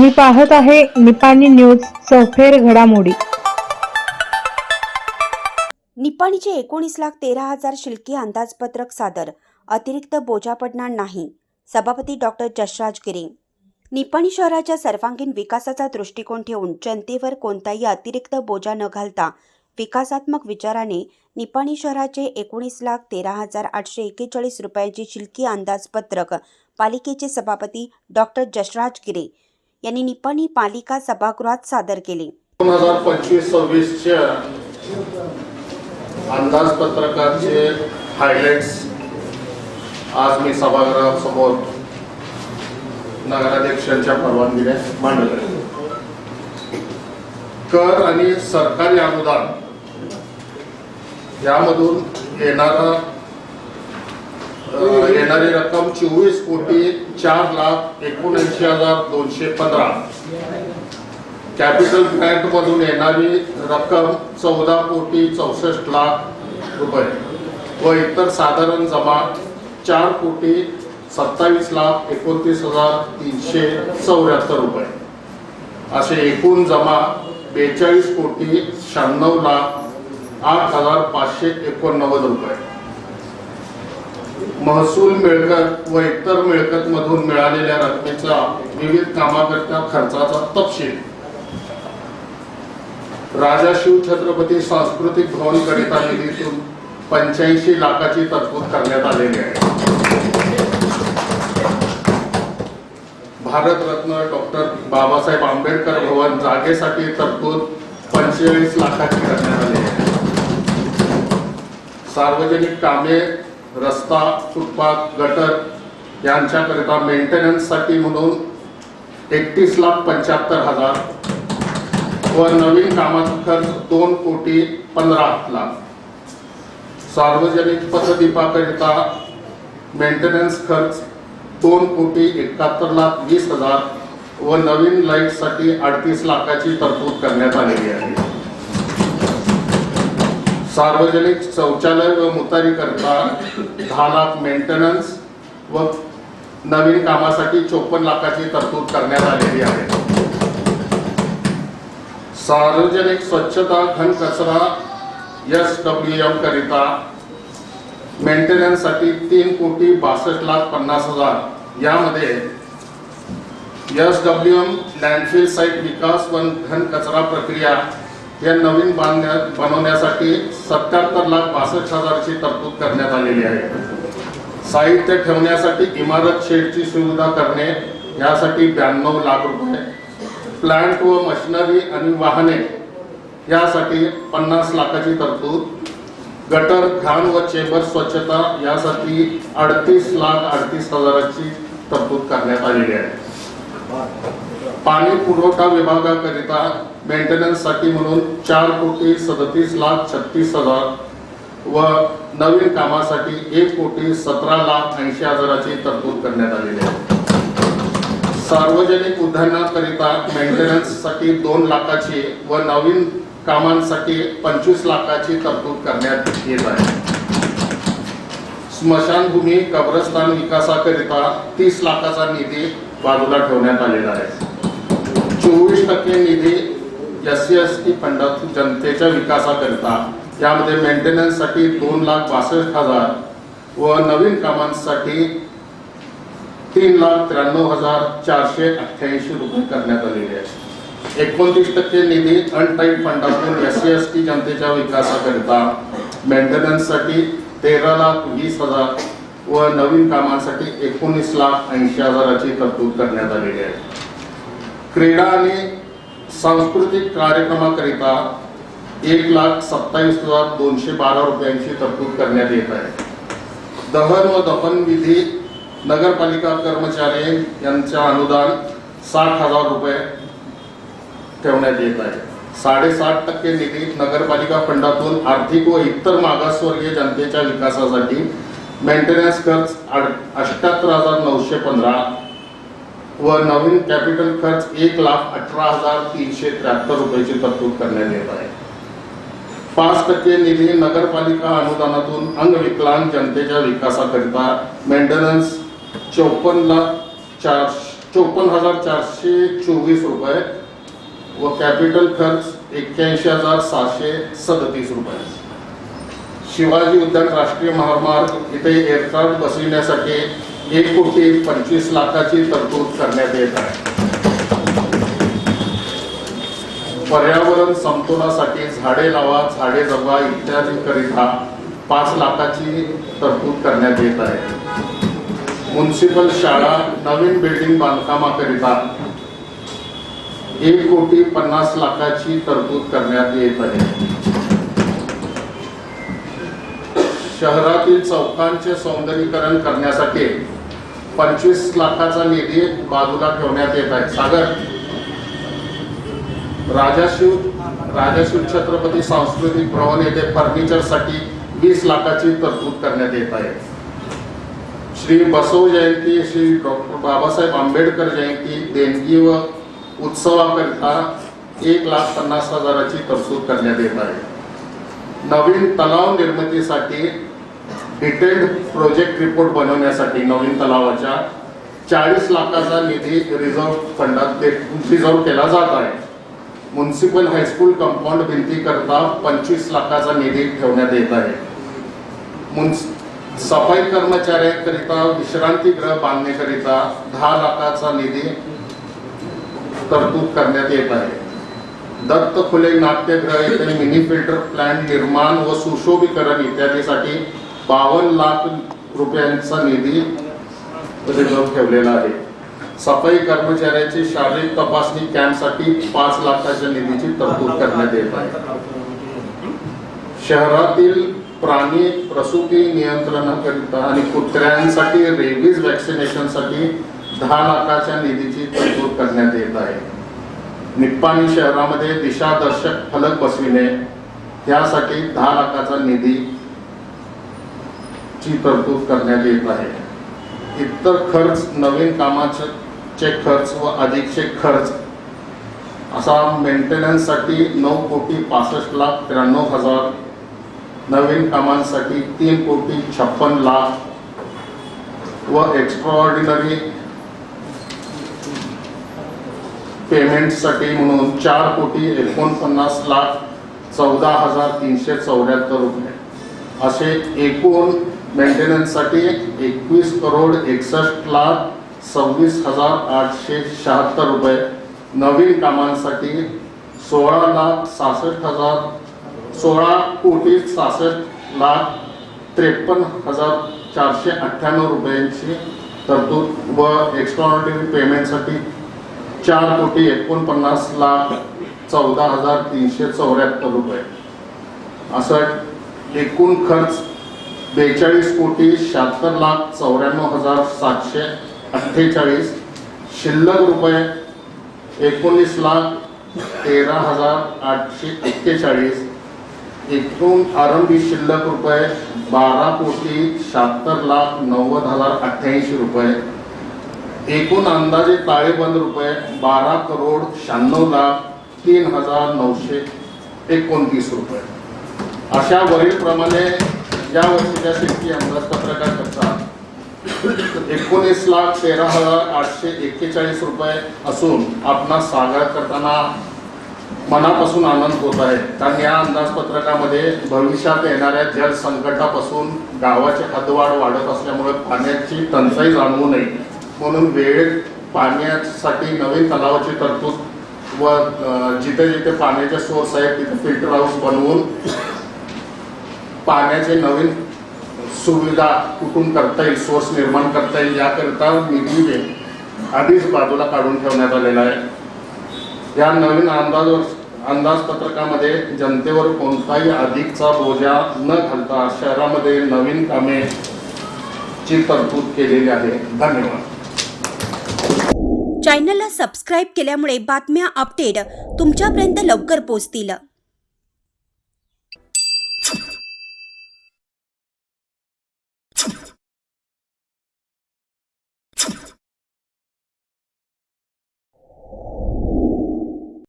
तुम्ही पाहत आहे निपाणी न्यूज चौफेर घडामोडी. निपाणीचे एकोणीस लाख तेरा हजार शिल्की अंदाजपत्रक सादर. अतिरिक्त बोजा पडणार नाही सभापती डॉक्टर जसराज गिरे निपाणी शहराच्या सर्वांगीण विकासाचा दृष्टिकोन ठेवून जनतेवर कोणताही अतिरिक्त बोजा न घालता विकासात्मक विचाराने निपाणी शहराचे एकोणीस लाख तेरा हजार आठशे एक्केचाळीस रुपयांचे शिल्की अंदाजपत्रक पालिकेचे सभापती डॉक्टर जसराज गिरे यांनी निपाणी पालिका सभागृहात सादर केले. दोन हजार पंचवीस सव्वीसच्या अंदाजपत्रकाचे हायलाइट्स आज मी सभागृहासमोर नगराध्यक्षांच्या परवानगीने मांडले कर आणि सरकारी अनुदान यामधून येणारा येणारी रक्कम चोवीस कोटी चार लाख एकोणऐंशी हजार दोनशे पंधरा. कॅपिटल बँक मधून येणारी रक्कम चौदा कोटी चौसष्ट लाख रुपये व इतर साधारण जमा चार कोटी सत्तावीस लाख एकोणतीस हजार तीनशे चौऱ्याहत्तर रुपये. असे एकूण जमा बेचाळीस कोटी शहाण्णव लाख आठ हजार पाचशे एकोणनव्वद रुपये. महसूल मिळकत व इतर मिळकत मधून मिळालेल्या रकमेचा विविध कामाकरता खर्चाचा तपशील. राजा शिव छत्रपती सांस्कृतिक भवन करिता निधीतून पंच्याऐंशी लाखाची तरतूद करण्यात आलेली आहे. भारतरत्न डॉक्टर बाबासाहेब आंबेडकर भवन जागेसाठी तरतूद पंचेचाळीस लाखाची करण्यात आली आहे. सार्वजनिक कामे रस्ता फुटपाथ गटर यांच्याकरिता मेंटेनन्ससाठी म्हणून एकतीस लाख पंच्याहत्तर हजार व नवीन कामाचा खर्च दोन कोटी पंधरा लाख. सार्वजनिक पथदीपाकरिता मेंटेनन्स खर्च दोन कोटी एकाहत्तर लाख वीस हजार व नवीन लाईटसाठी अडतीस लाखाची तरतूद करण्यात आलेली आहे. सार्वजनिक शौचालय व मुतारी करता दहा लाख मेंटेनन्स व नवीन कामासाठी चोपन्न लाखाची तरतूद करण्यात आलेली आहे. सार्वजनिक स्वच्छता घन कचरा एस डब्ल्यू एम करिता मेंटेनन्ससाठी तीन कोटी बासष्ट लाख पन्नास हजार. यामध्ये S W M landfill site विकास व घन कचरा प्रक्रिया या नवीन बांधण्या बनवण्यासाठी सत्याहत्तर लाख बासष्ट हजारची तरतूद करण्यात आलेली आहे. साहित्य ठेवण्यासाठी इमारत शेडची सुविधा करणे यासाठी ब्याण्णव लाख रुपये. प्लांट व मशिनरी आणि वाहने यासाठी पन्नास लाखाची तरतूद. गटर घाण व चेंबर स्वच्छता यासाठी अडतीस लाख अडतीस हजाराची तरतूद करण्यात आलेली आहे. पाणी पुरवठा विभागाकरिता मेंटेनन्ससाठी म्हणून चार कोटी सदतीस लाख छत्तीस हजार व नवीन कामासाठी एक कोटी सतरा लाख ऐंशी हजाराची तरतूद करण्यात आलेली आहे. सार्वजनिक उद्यानाकरिता मेंटेनन्ससाठी दोन लाखाची व नवीन कामांसाठी पंचवीस लाखाची तरतूद करण्यात येत आहे. स्मशानभूमी कब्रस्तान विकासाकरिता तीस लाखाचा निधी बाजूला ठेवण्यात आलेला आहे. चोवीस टक्के निधी एस सी एस टी फंडातून जनतेच्या विकासाकरिता यामध्ये मेंटेनन्ससाठी दोन लाख बासष्ट हजार व नवीन कामांसाठी तीन लाख त्र्याण्णव हजार चारशे अठ्ठ्याऐंशी रुपये करण्यात आलेले आहे एकोणतीस टक्के निधी अनटाईड फंडातून एस सी एस टी जनतेच्या विकासाकरिता मेंटेनन्ससाठी तेरा लाख वीस हजार व नवीन कामांसाठी एकोणीस लाख ऐंशी हजाराची तरतूद करण्यात आलेली आहे. क्रीडा आणि सांस्कृतिक कार्यक्रमाकरिता एक लाख सत्तावीस हजार दोनशे बारा रुपयांची तरतूद करण्यात येत आहे. दहन व दफन विधी नगरपालिका कर्मचारी यांच्या अनुदान साठ हजार रुपये ठेवण्यात येत आहे. साडेसात टक्के निधी नगरपालिका फंडातून आर्थिक व इतर मागासवर्गीय जनतेच्या विकासासाठी मेंटेनन्स खर्च अठ्याहत्तर हजार नऊशे पंधरा व नवीन कॅपिटल खर्च एक लाख अठरा हजार तीनशे त्र्याहत्तर रुपयाची तरतूद करण्यात येत आहे. पाच टक्के निधी नगरपालिका अनुदानातून अंगविकलांग जनतेच्या विकासाकरिता मेंटेनन्स चौपन्न लाख चार चोपन्न हजार चारशे चोवीस रुपये व कॅपिटल खर्च एक्क्याऐंशी हजार सहाशे सदतीस रुपये. शिवाजी उद्यान राष्ट्रीय महामार्ग इथे एअरक्राफ्ट बसविण्यासाठी एक कोटी पंचवीस लाखाची तरतूद करण्यात येत आहे. पर्यावरण समतोलासाठी झाडे लावा झाडे जगवा इत्यादीकरिता पाच लाखाची तरतूद करण्यात येत आहे. म्युन्सिपल शाळा नवीन बिल्डिंग बांधकामाकरिता एक कोटी पन्नास लाखाची तरतूद करण्यात येत आहे. शहरातील चौकांचे सौंदर्यीकरण करण्यासाठी पंचवीस लाखाचा निधी बाजूला ठेवण्यात येत आहे. सागर राजाशिव राजाशिव छत्रपती सांस्कृतिक भवन येथे फर्निचरसाठी वीस लाखाची तरतूद करण्यात येत आहे. श्री बसव जयंती श्री डॉक्टर बाबासाहेब आंबेडकर जयंती देणगी व उत्सवाकरिता एक लाख पन्नास हजाराची तरतूद करण्यात येत आहे. नवीन तलाव निर्मितीसाठी डिटेल्ड प्रोजेक्ट रिपोर्ट बनवण्यासाठी नवीन तलावाच्या चाळीस लाखाचा निधी रिझर्व्ह फंडात रिझर्व्ह केला जात आहे. म्युन्सिपल हायस्कूल कंपाऊंड भिंतीकरता पंचवीस लाखाचा निधी ठेवण्यात येत आहे. सफाई कर्मचाऱ्यांकरिता विश्रांतीगृह बांधण्याकरिता दहा लाखाचा निधी तरतूद करण्यात येत आहे. दत्त खुले नाट्यगृह येथे मिनी फिल्टर प्लांट निर्माण व सुशोभीकरण इत्यादीसाठी बावन्न लाख रुपयांचा निधी रिझर्व ठेवलेला आहे. सफाई कर्मचाऱ्याची शारीरिक तपासणी कॅम्पसाठी पाच लाखाच्या निधीची तरतूद करण्यात येत आहे. शहरातील प्राणी प्रसूती नियंत्रणाकरिता आणि कुत्र्यांसाठी रेबीज व्हॅक्सिनेशनसाठी दहा लाखाच्या निधीची तरतूद करण्यात येत आहे. निप्पाणी शहरामध्ये दिशादर्शक फलक बसविणे यासाठी दहा लाखाचा निधी ची तरतूद करण्यात येत आहे. इतर खर्च नवीन कामाचे खर्च व अधिकचे खर्च. असा मेंटेनन्ससाठी नऊ कोटी पासष्ट लाख त्र्याण्णव हजार नवीन कामांसाठी तीन कोटी छप्पन लाख व एक्स्ट्राऑर्डिनरी पेमेंटसाठी म्हणून चार कोटी एकोणपन्नास लाख चौदा हजार तीनशे चौऱ्याहत्तर रुपये. असे एकूण मेंटेनन्ससाठी एकवीस करोड एकसष्ट लाख सव्वीस हजार आठशे शहात्तर रुपये. नवीन कामांसाठी सोळा लाख सहासष्ट हजार सोळा कोटी सहासष्ट लाख त्रेपन्न हजार चारशे अठ्ठ्याण्णव रुपयांची तरतूद व एक्स्ट्रॉनॉटरी पेमेंटसाठी चार कोटी एकोणपन्नास लाख चौदा हजार तीनशे चौऱ्याहत्तर रुपये. असं एकूण खर्च बेचाळीस कोटी शहात्तर लाख चौऱ्याण्णव हजार सातशे अठ्ठेचाळीस. शिल्लक रुपये एकोणीस लाख तेरा हजार आठशे एक्केचाळीस. एकूण आरंभी शिल्लक रुपये बारा कोटी शहात्तर लाख नव्वद हजार अठ्ठ्याऐंशी रुपये. एकूण अंदाजे ताळेबंद रुपये बारा करोड शहाण्णव लाख तीन हजार नऊशे एकोणतीस रुपये. अशा वरीलप्रमाणे या वर्षीच्या शेतकी अंदाजपत्रकाकरता एकोणीस लाख तेरा हजार आठशे एक्केचाळीस रुपये असून आपणास सागर करताना मनापासून आनंद होत आहे. कारण या अंदाजपत्रकामध्ये भविष्यात येणाऱ्या जल संकटापासून गावाचे हदवाढ वाढत असल्यामुळे पाण्याची टंचाई जाणवू नये. म्हणून वेळेत पाण्यासाठी नवीन तलावाची तरतूद व जिथे जिथे पाण्याचे सोर्स आहेत तिथे फिल्टर हाऊस बनवून पाण्याचे नवीन सुविधा कुठून करता येईल सोर्स निर्माण करता येईल याकरिता निधी आधीच बाजूला काढून ठेवण्यात आलेला आहे. या नवीन अंदाज अंदाजपत्रकामध्ये जनतेवर कोणताही अधिकचा बोजा न घालता शहरामध्ये नवीन कामे ची तरतूद केलेली आहे. धन्यवाद. चॅनलला सबस्क्राईब केल्यामुळे बातम्या अपडेट तुमच्यापर्यंत लवकर पोहोचतील.